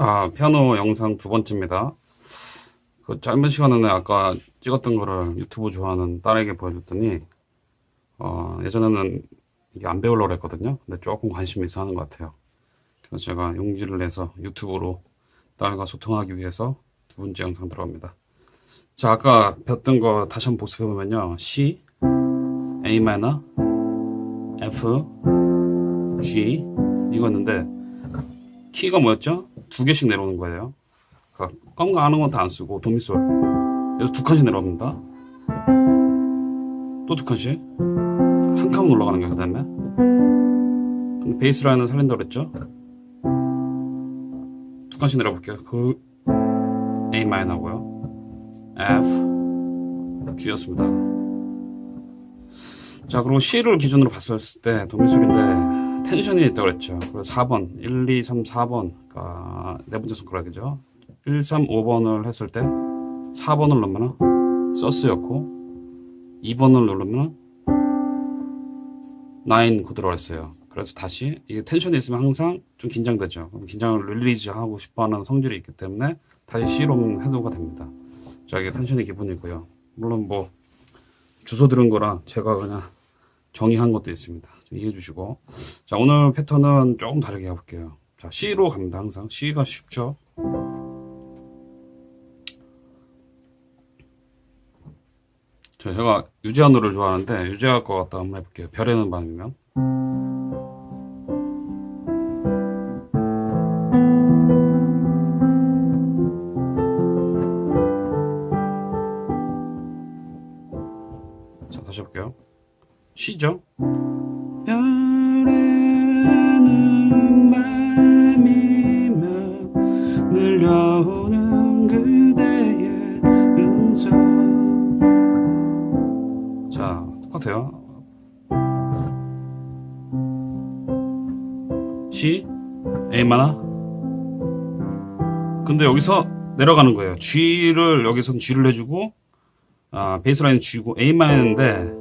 아, 피아노 영상 두 번째입니다. 그 짧은 시간 안에 아까 찍었던 거를 유튜브 좋아하는 딸에게 보여줬더니, 어, 예전에는 이게 안 배우려고 했거든요. 근데 조금 관심이 있어 하는 것 같아요. 그래서 제가 용기를 내서 유튜브로 딸과 소통하기 위해서 두 번째 영상 들어갑니다. 자, 아까 배웠던 거 다시 한번 복습해보면요. C, A minor, F, G, 이거였는데, 키가 뭐였죠? 두 개씩 내려오는 거예요. 그러니까 껌가 하는 건 다 안 쓰고 도미솔 여기서 두 칸씩 내려옵니다. 또 두 칸씩 한 칸만 올라가는 거예요. 그 다음에 베이스 라인은 살린다 그랬죠? 두 칸씩 내려볼게요. 그 A 마이너고요. F G였습니다. 자 그리고 C를 기준으로 봤을 때 도미솔인데 텐션이 있다고 그랬죠. 그래서 4번, 1, 2, 3, 4번, 그러니까 네 번째 손가락이죠. 1, 3, 5번을 했을 때 4번을 넣으면 서스였고 2번을 누르면 9 그대로 했어요. 그래서 다시 이게 텐션이 있으면 항상 좀 긴장되죠. 긴장을 릴리즈 하고 싶어하는 성질이 있기 때문에 다시 C로 해도가 됩니다. 자 이게 텐션의 기본이고요. 물론 뭐 주소 들은 거라 제가 그냥 정의한 것도 있습니다. 좀 이해해 주시고. 자, 오늘 패턴은 조금 다르게 해볼게요. 자, C로 갑니다, 항상. C가 쉽죠? 자, 제가 유재하 노래를 좋아하는데, 유재하 거 갖다 한번 해볼게요. 별에는 밤이면. 자, 다시 해볼게요. C죠? C A 마나 근데 여기서 내려가는 거예요 G를 여기서는 G를 해주고 아, 베이스라인 G고 A 마이너인데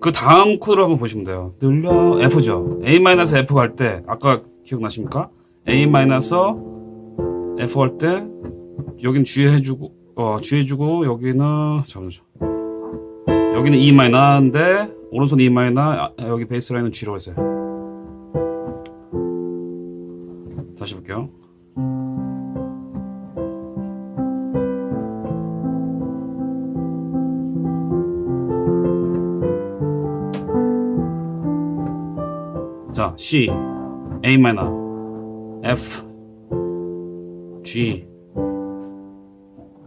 그 다음 코드를 한번 보시면 돼요. 늘려 F죠. A 마이너스 F 갈때 아까 기억나십니까? A 마이너스 F 할때 여기는 G 해주고 어 G 해주고 여기는 잠깐만요. 여기는 E 마이너인데 오른손 E 마이너 아, 여기 베이스 라인은 G라고 했어요. 다시 볼게요. 자, C, A 마이너, F, G.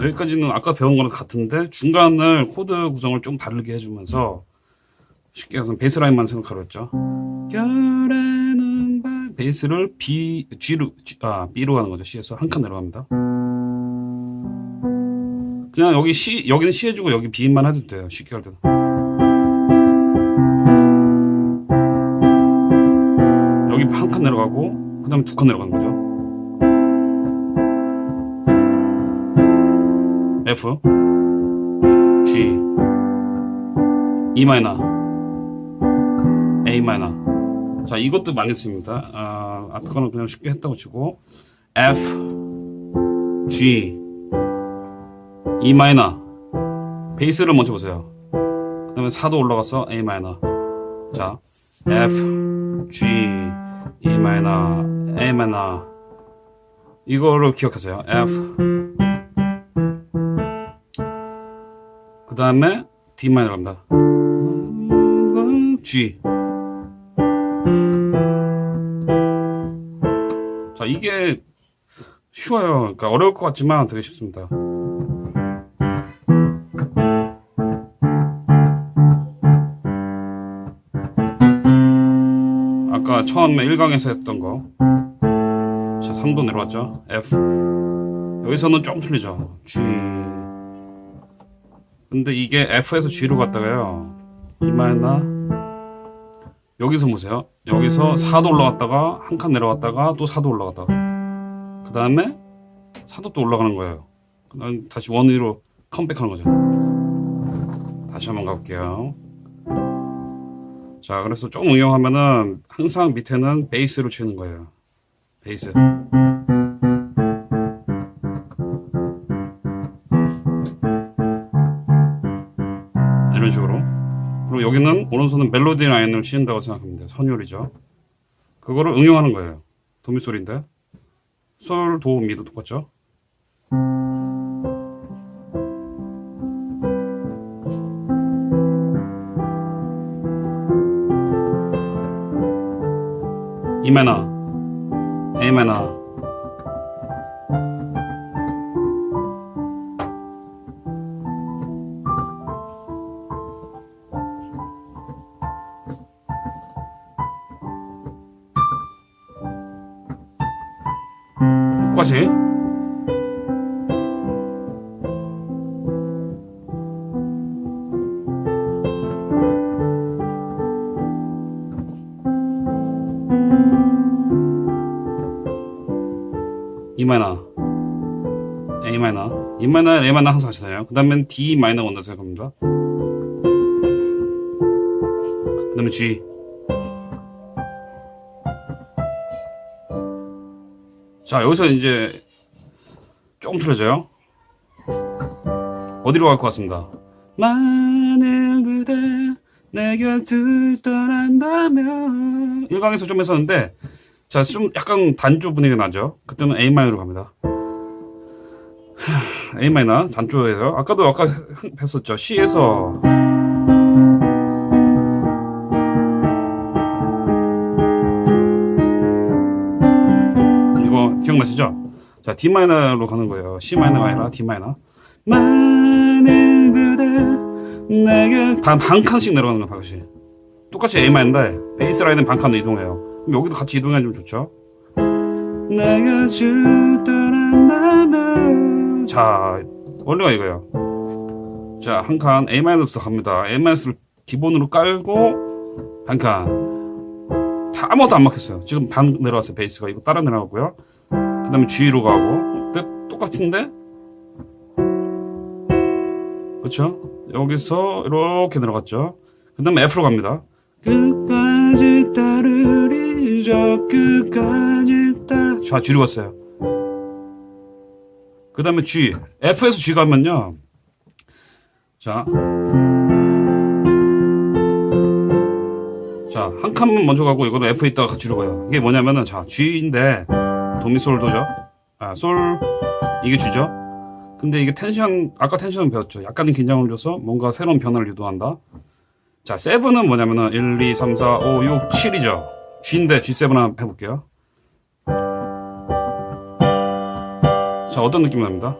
여기까지는 아까 배운 거랑 같은데 중간을 코드 구성을 좀 다르게 해주면서 쉽게 해서 베이스 라인만 생각하려 했죠. 베이스를 B, G로, G, 아, B로 가는 거죠. C에서 한 칸 내려갑니다. 그냥 여기 C, 여기는 C 해주고 여기 B만 해도 돼요. 쉽게 할 때는. 여기 한 칸 내려가고 그 다음에 두 칸 내려가는 거죠 F G E 마이너 A 마이너 자 이것도 씁니다. 아, 아까 거는 그냥 쉽게 했다고 치고. F G E 마이너. 베이스를 먼저 보세요. 그 다음에 4도 올라가서 A 마이너. 자 F G E 마이너 A 마이너. 이거를 기억하세요. F. 그 다음에 D 마이너 갑니다. G 자 이게 쉬워요. 그러니까 어려울 것 같지만 되게 쉽습니다. 아까 처음에 1강에서 했던 거. 자, 3도 내려왔죠? F. 여기서는 좀 틀리죠? G. 근데 이게 F에서 G로 갔다가요. E 마이너. 여기서 보세요. 여기서 4도 올라갔다가, 한 칸 내려갔다가, 또 4도 올라갔다가. 그 다음에 4도 또 올라가는 거예요. 그 다음 다시 원위로 컴백하는 거죠. 다시 한번 가볼게요. 자, 그래서 좀 응용하면은 항상 밑에는 베이스로 치는 거예요. 베이스. 라인은 오른손은 멜로디 라인을 치는다고 돼요. 선율이죠. 그거를 응용하는 거예요. 도미 소리인데 솔, 도, 미도 똑같죠? A 마이너. 똑같이. E 마이너, A 마이너, E 마이너, A 마이너 항상 다녀요. 그 다음엔 D 마이너 온다 생각합니다. 그 다음에 G. 자, 여기서 이제 조금 틀려져요. 어디로 갈 것 같습니다. 만약 그대 내 곁을 떠난다면 1강에서 좀 했었는데 자, 좀 약간 단조 분위기가 나죠. 그때는 A 마이너로 갑니다. 하, A 마이너 단조에서 아까도 아까 했었죠. C에서 기억나시죠? 자, D 마이너로 가는 거예요. C 마이너가 아니라 D 마이너. 만일 그대 내게 반, 반 칸씩 내려가는 거야, 반칸씩. 똑같이 A 마이너인데 베이스 라인은 반 칸으로 이동해요. 그럼 여기도 같이 이동해주면 좋죠. 자, 원래가 이거예요. 자, 한 칸 A 마이너스 갑니다. A 마이너스를 기본으로 깔고 한 칸. 다 아무것도 안 막혔어요. 지금 반 내려왔어요. 베이스가 이거 따라 내려가고요. 그 다음에 G로 가고 똑같은데 그렇죠? 여기서 이렇게 내려갔죠. 그 다음에 F로 갑니다. 끝까지 따르리 저 끝까지 따. 자 G로 갔어요. 그 다음에 G F에서 G 가면요. 자. 자, 한 칸만 먼저 가고 이거는 F 있다가 같이 로 가요. 이게 뭐냐면은 자, G인데 도미솔 도죠. 아, 솔 이게 G죠. 근데 이게 텐션 아까 텐션은 배웠죠. 약간의 긴장을 줘서 뭔가 새로운 변화를 유도한다. 자, 세븐은 뭐냐면은 1, 2, 3, 4, 5, 6, 7이죠. G인데 G7 한번 해볼게요. 자, 어떤 느낌이 납니다?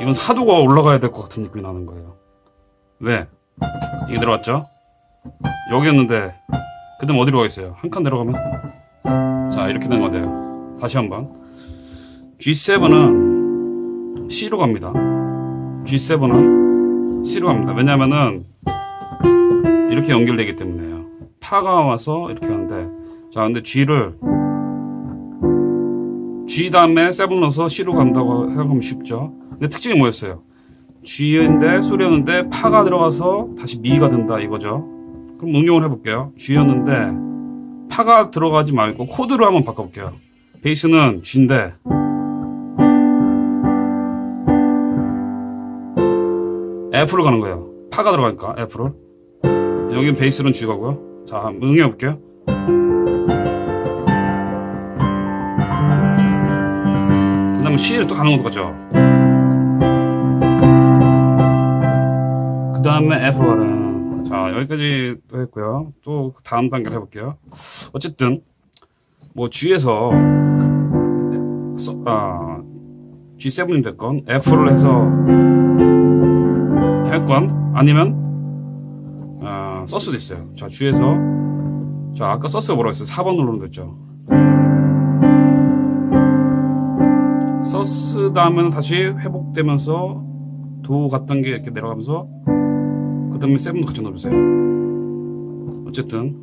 이건 사도가 올라가야 될 것 같은 느낌이 나는 거예요. 왜? 이게 들어갔죠? 여기였는데 그 다음 어디로 가겠어요? 한 칸 내려가면? 자 이렇게 된 건데요. 다시 한번. G7은 C로 갑니다. G7은 C로 갑니다. 왜냐면은 이렇게 연결되기 때문에요. 파가 와서 이렇게 하는데 자 근데 G를 G 다음에 7 넣어서 C로 간다고 생각하면 쉽죠? 근데 특징이 뭐였어요? G인데 소리였는데 파가 들어가서 다시 미가 된다 이거죠. 그럼 응용을 해볼게요. G였는데 파가 들어가지 말고 코드로 한번 바꿔볼게요. 베이스는 G인데 F로 가는 거예요. 파가 들어가니까 F로. 여기 베이스는 G 가고요. 자, 한번 응용해볼게요. 그 다음에 C를 또 가는 것도 같죠. 그 다음에 F로 가는. 자, 여기까지 또 했고요. 또 다음 단계를 해볼게요. 어쨌든, 뭐 G에서, 써- 아, G7이 됐건, F를 해서 할 건, 아니면, 아, 쓸 수도 있어요. 자, G에서, 자, 아까 썼어요. 뭐라고 했어요? 4번 누르면 됐죠. 서스 다음에는 다시 회복되면서 도 같던 게 이렇게 내려가면서 그 다음에 세븐도 같이 넣어주세요. 어쨌든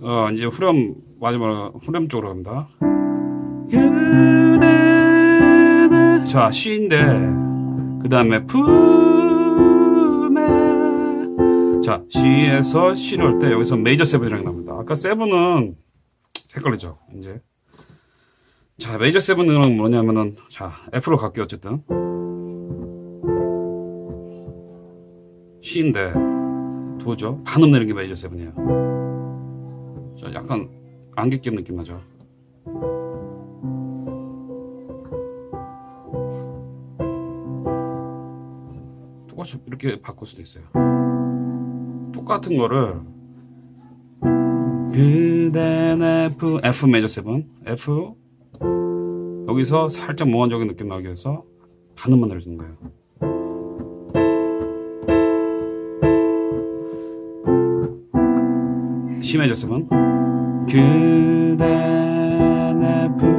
어, 이제 후렴 마지막 후렴 쪽으로 갑니다. 자 C인데 그 다음에 품에 자 C에서 C를 할 때 여기서 메이저 세븐이라는 게 나옵니다. 아까 세븐은 헷갈리죠 이제 자 메이저 세븐은 뭐냐면은 자 F로 갈게요 어쨌든 C인데 도죠. 반음 내는 게 메이저 세븐이에요. 자, 약간 안개 낀 느낌 나죠. 똑같이 이렇게 바꿀 수도 있어요. 똑같은 거를 그댄 F F 메이저 세븐 F 여기서 살짝 몽환적인 느낌 나기 위해서 반음만 내려주는 거예요. 메이저 세븐 그댄 F에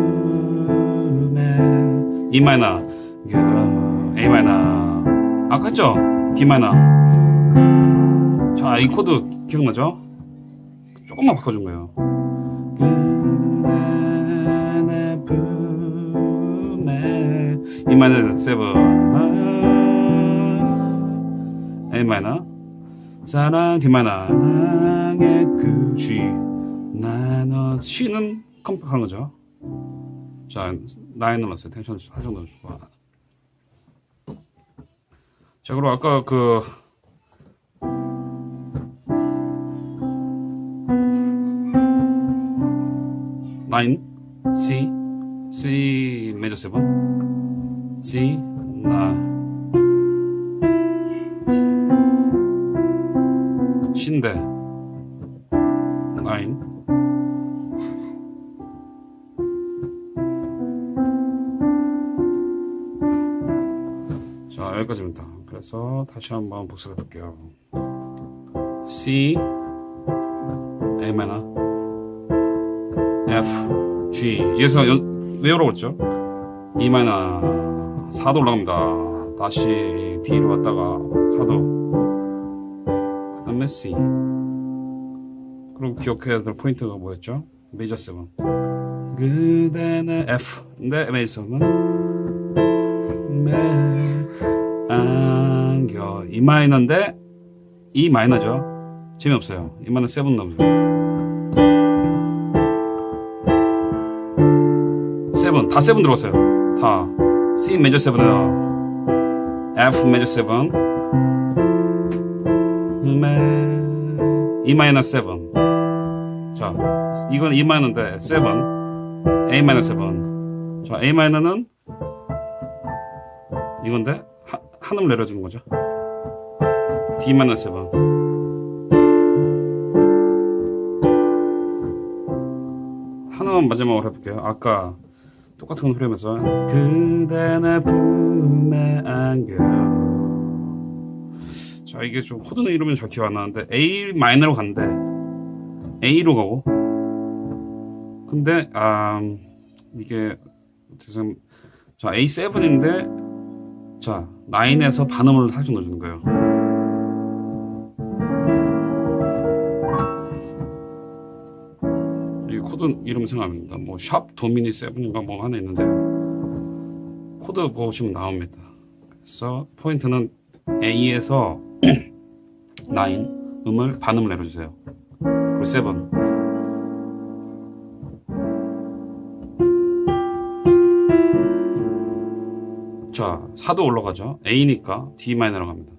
E 마이너. 그 A 마이너. 아까 했죠? D 마이너. 자이 코드 기억나죠? 조금만 바꿔준 거예요. 그댄 F에 E 마이너. 세븐 A 마이너 사랑 D 마이너 나의 그 G 나너 C는 컴팩한 거죠 자, 나인 눌렀어요. 텐션 살짝 넣어주고. 자, 그리고 아까 그, 나인, C, C 메저 세븐, C, 나, 인데, 나인, 자, 여기까지입니다. 그래서 다시 한번 복습해 볼게요. C, A 마이너, F, G. 여기서 연, 왜 열어봤죠? E 마이너 4도 올라갑니다. 다시 D로 갔다가 4도. 그 다음에 C. 그리고 기억해야 될 포인트가 뭐였죠? 메이저 7. 그대는 F. 근데 메이저 7은 매 안겨 이 마이너인데 이 마이너죠 재미없어요 이 마이너 세븐 넘어요 세븐 다 세븐 들어갔어요 다 C 메저 세븐에다 F 메저 세븐 이 마이너 세븐 자 이건 이 마이너인데 세븐 A 마이너 세븐 자 A 마이너는 이건데 하, 한음 내려주는 거죠. D 마이너 세븐. 하나만 마지막으로 해볼게요. 아까 똑같은 프레임에서 그대 내 품에 안겨. 자 이게 좀 코드는 이름이 잘 기억 안 나는데 A 마이너로 간대. A로 가고. 근데 아 이게 지금 자 A7인데 자, 9에서 반음을 살짝 넣어주는 거예요. 이 코드 이름 생각합니다. 뭐, 샵 도미니 7인가 뭐 하나 있는데, 코드 보시면 나옵니다. 그래서 포인트는 A에서 9 음을 반음을 내려주세요. 그리고 7. 자, 4도 올라가죠. A니까 D 마이너로 갑니다.